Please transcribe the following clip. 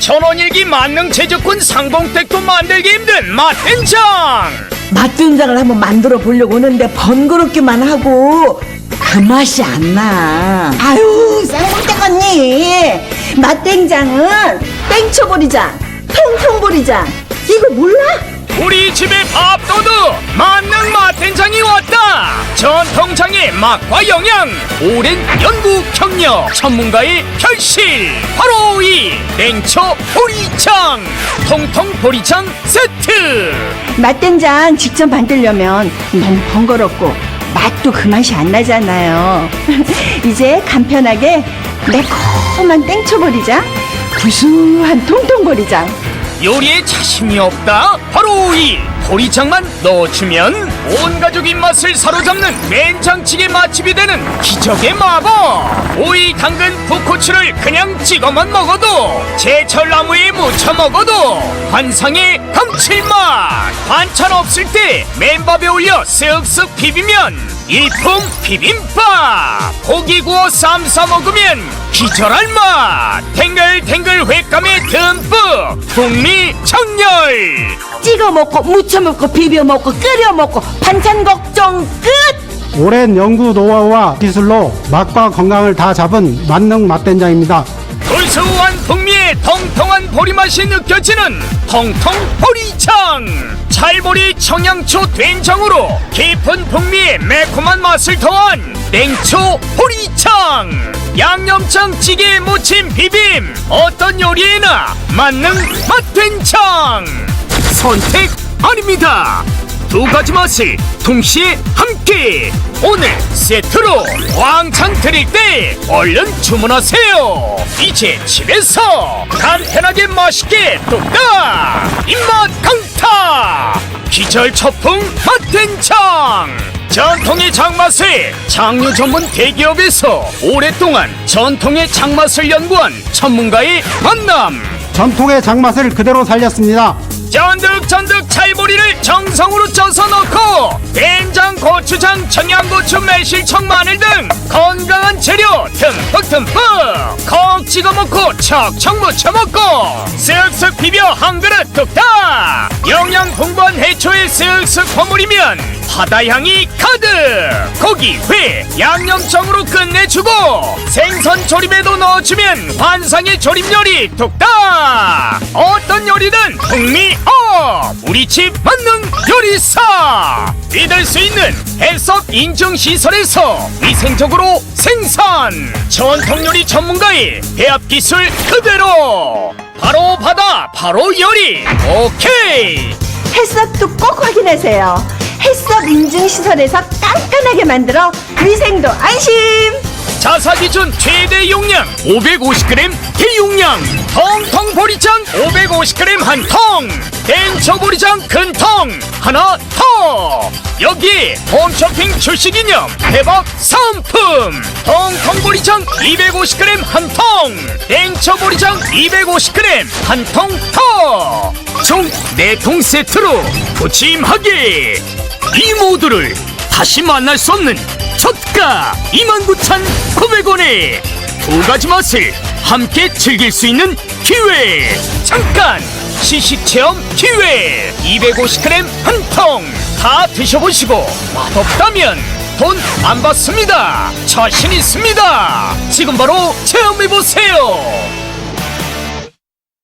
천원일기 만능 제주꾼 상봉댁도 만들기 힘든 맛된장 맛된장을 한번 만들어 보려고 하는데 번거롭기만 하고 그 맛이 안 나. 아유, 쌍문댁 언니. 맛된장은 땡초보리장, 통통보리장. 이거 몰라? 우리 집에 밥도둑 만능 맛된장이 왔다 전통장의 맛과 영양 오랜 연구 경력 전문가의 결실 바로 이 냉초 보리장 통통 보리장 세트 맛된장 직접 만들려면 너무 번거롭고 맛도 그 맛이 안 나잖아요. 이제 간편하게 매콤한 땡초보리장, 구수한 통통보리장. 요리에 자신이 없다? 바로 이 보리장만 넣어주면 온 가족 입맛을 사로잡는 된장찌개 맛집이 되는 기적의 마법. 오이, 당근, 풋고추를 그냥 찍어만 먹어도 제철 나무에 무쳐 먹어도 환상의 감칠맛. 반찬 없을 때 맨밥에 올려 쓱쓱 비비면 일품 비빔밥. 고기 구워 쌈 싸 먹으면 기절할 맛! 탱글탱글 횟감에 듬뿍! 풍미 청열 찍어 먹고 무쳐 먹고 비벼 먹고 끓여 먹고 반찬 걱정 끝. 오랜 연구 노하우와 기술로 맛과 건강을 다 잡은 만능 맛된장입니다. 고소한 풍미의 통통한 보리맛이 느껴지는 통통 보리장 찰보리 청양초 된장으로 깊은 풍미의 매콤한 맛을 더한 냉초 보리장 양념장 찌개에 무침 비빔. 어떤 요리에나 맞는 맛된장 선택 아닙니다. 두 가지 맛을 동시에 함께. 오늘 세트로 왕창 드릴 때 얼른 주문하세요. 이제 집에서 간편하게 맛있게 뚝딱 입맛 강타. 기절 첫풍 맛된장 전통의 장맛을 장류 전문 대기업에서 오랫동안 전통의 장맛을 연구한 전문가의 만남 전통의 장맛을 그대로 살렸습니다. 쫀득쫀득 찰보리를 정성으로 쪄서 넣고 된장, 고추장, 청양고추, 매실청, 마늘 등 건강한 재료 듬뿍듬뿍 콕 찍어 먹고 척척 무쳐 먹고 비벼 한 그릇 뚝딱! 영양 풍부한 해초에 쓱쓱 버무리면 바다향이 가득! 고기, 회, 양념장으로 끝내주고 생선 조림에도 넣어주면 환상의 조림 요리 뚝딱! 어떤 요리든 풍미 업! 우리 집 만능 요리사! 믿을 수 있는 해썹 인증 시설에서 위생적으로 생산! 전통 요리 전문가의 배합 기술 그대로! 바로 바다 바로 요리 오케이 햇섭도 꼭 확인하세요. 햇섭 인증 시설에서 깐깐하게 만들어 위생도 안심. 자사 기준 최대 용량 550g 대용량 통통 보리 장 550g 한통 땡초 보리장 큰통 하나 더. 여기 홈쇼핑 출시 기념 대박 상품. 통통 보리장 250g 한통 땡초 보리장 250g 한 통 더. 총네통 세트로 푸짐하게 이 모두를 다시 만날 수 없는 저가 29,900원에 두 가지 맛을 함께 즐길 수 있는 기회. 잠깐 시식 체험 기회. 250g 한 통. 다 드셔보시고 맛없다면 돈 안 받습니다. 자신 있습니다. 지금 바로 체험해보세요